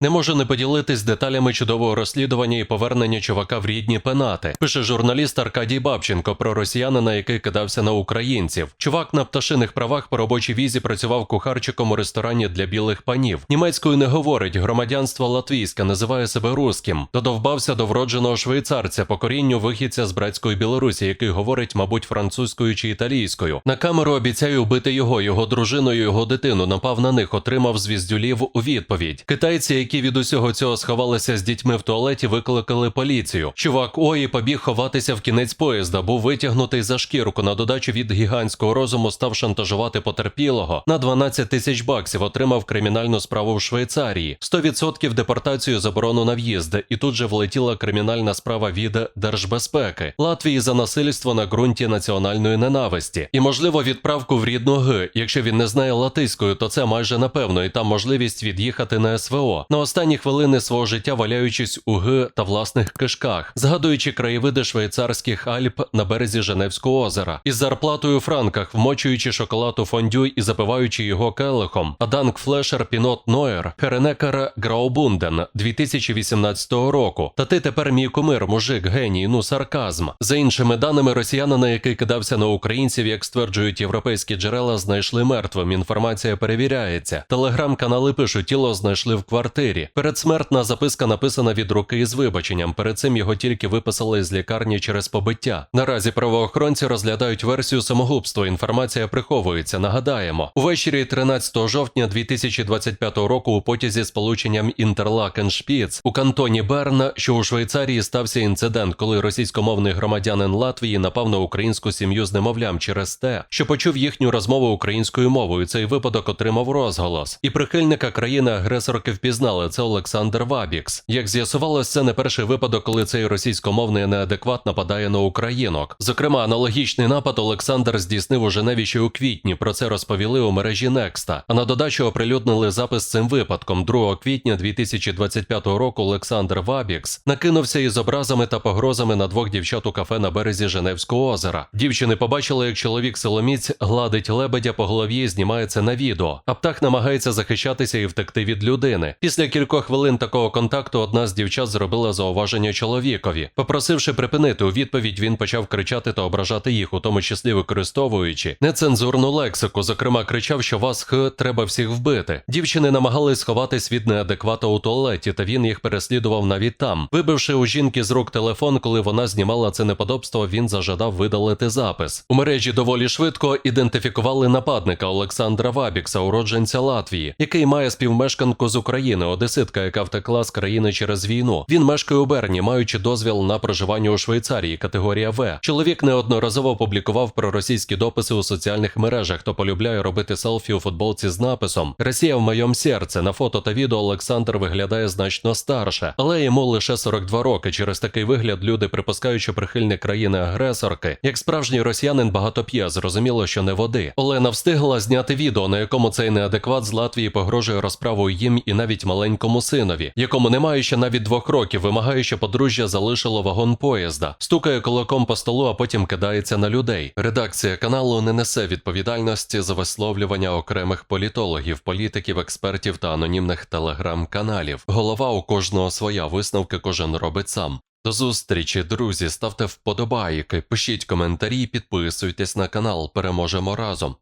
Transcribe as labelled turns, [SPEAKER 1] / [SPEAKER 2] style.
[SPEAKER 1] Не можу не поділитись деталями чудового розслідування і повернення чувака в рідні пенати. Пише журналіст Аркадій Бабченко про росіянина, який кидався на українців. Чувак на пташиних правах по робочій візі працював кухарчиком у ресторані для білих панів. Німецькою не говорить, громадянство латвійське називає себе руським. Додовбався до вродженого швейцарця по корінню вихідця з братської Білорусі, який говорить, мабуть, французькою чи італійською. На камеру обіцяю вбити його, його дружину, його дитину. Напав на них, отримав звіздюлів у відповідь. Китайці, які від усього цього сховалися з дітьми в туалеті, викликали поліцію. Чувак ой побіг ховатися в кінець поїзда, був витягнутий за шкірку. На додачу від гігантського розуму став шантажувати потерпілого на 12 тисяч баксів. Отримав кримінальну справу в Швейцарії. 100% депортацію заборону на в'їзд. І тут же влетіла кримінальна справа від держбезпеки Латвії за насильство на ґрунті національної ненависті. І можливо відправку в рідну Г. Якщо він не знає латиською, то це майже напевно, і там можливість від'їхати на СВО. На останні хвилини свого життя валяючись у Г та власних кишках, згадуючи краєвиди швейцарських Альп на березі Женевського озера, із зарплатою у франках, вмочуючи шоколад у фондю і запиваючи його келихом. Аданг Флешер Пінот Ноєр, Херенекер Граубунден 2018 року. Та ти тепер мій кумир, мужик, геній, ну сарказм. За іншими даними, росіянина, який кидався на українців, як стверджують європейські джерела, знайшли мертвим. Інформація перевіряється. Телеграм-канали пишуть, тіло знайшли в квартирі. Передсмертна записка написана від руки із вибаченням. Перед цим його тільки виписали з лікарні через побиття. Наразі правоохоронці розглядають версію самогубства. Інформація приховується. Нагадаємо, увечері 13 жовтня 2025 року у потязі з полученням Інтерлакен-Шпіц у кантоні Берн, що у Швейцарії стався інцидент, коли російськомовний громадянин Латвії напав на українську сім'ю з немовлям через те, що почув їхню розмову українською мовою. Цей випадок отримав розголос. І прихильника країни-агресорки впізнали це Олександр Вабікс. Як з'ясувалось, це не перший випадок, коли цей російськомовний неадекват нападає на українок. Зокрема, аналогічний напад Олександр здійснив у Женеві ще у квітні. Про це розповіли у мережі Некста. А на додачу оприлюднили запис цим випадком. 2 квітня 2025 року Олександр Вабікс накинувся із образами та погрозами на двох дівчат у кафе на березі Женевського озера. Дівчини побачили, як чоловік силоміць гладить лебедя по голові і знімається на відео. А птах намагається захищатися і втекти від людини. Після кількох хвилин такого контакту одна з дівчат зробила зауваження чоловікові. Попросивши припинити у відповідь, він почав кричати та ображати їх, у тому числі використовуючи нецензурну лексику. Зокрема, кричав, що вас х треба всіх вбити. Дівчини намагались сховатись від неадеквата у туалеті, та він їх переслідував навіть там. Вибивши у жінки з рук телефон, коли вона знімала це неподобство, він зажадав видалити запис. У мережі доволі швидко ідентифікували нападника Олександра Вабікса, уродженця Латвії, який має співмешканку з України, одеситка, яка втекла з країни через війну. Він мешкає у Берні, маючи дозвіл на проживання у Швейцарії, категорія В. Чоловік неодноразово публікував проросійські дописи у соціальних мережах, хто полюбляє робити селфі у футболці з написом Росія в моєму серці. На фото та відео Олександр виглядає значно старше, але йому лише 42 роки. Через такий вигляд люди припускають, що прихильник країни-агресорки, як справжній росіянин багато п'є, зрозуміло, що не води. Олена встигла зняти відео, на якому цей неадекват з Латвії погрожує розправою їм і навіть маленькому синові, якому немає ще навіть двох років, вимагає, що подружжя залишило вагон поїзда, стукає кулаком по столу, а потім кидається на людей. Редакція каналу не несе відповідальності за висловлювання окремих політологів, політиків, експертів та анонімних телеграм-каналів. Голова у кожного своя висновки кожен робить сам. До зустрічі, друзі, ставте вподобайки, пишіть коментарі, підписуйтесь на канал. Переможемо разом.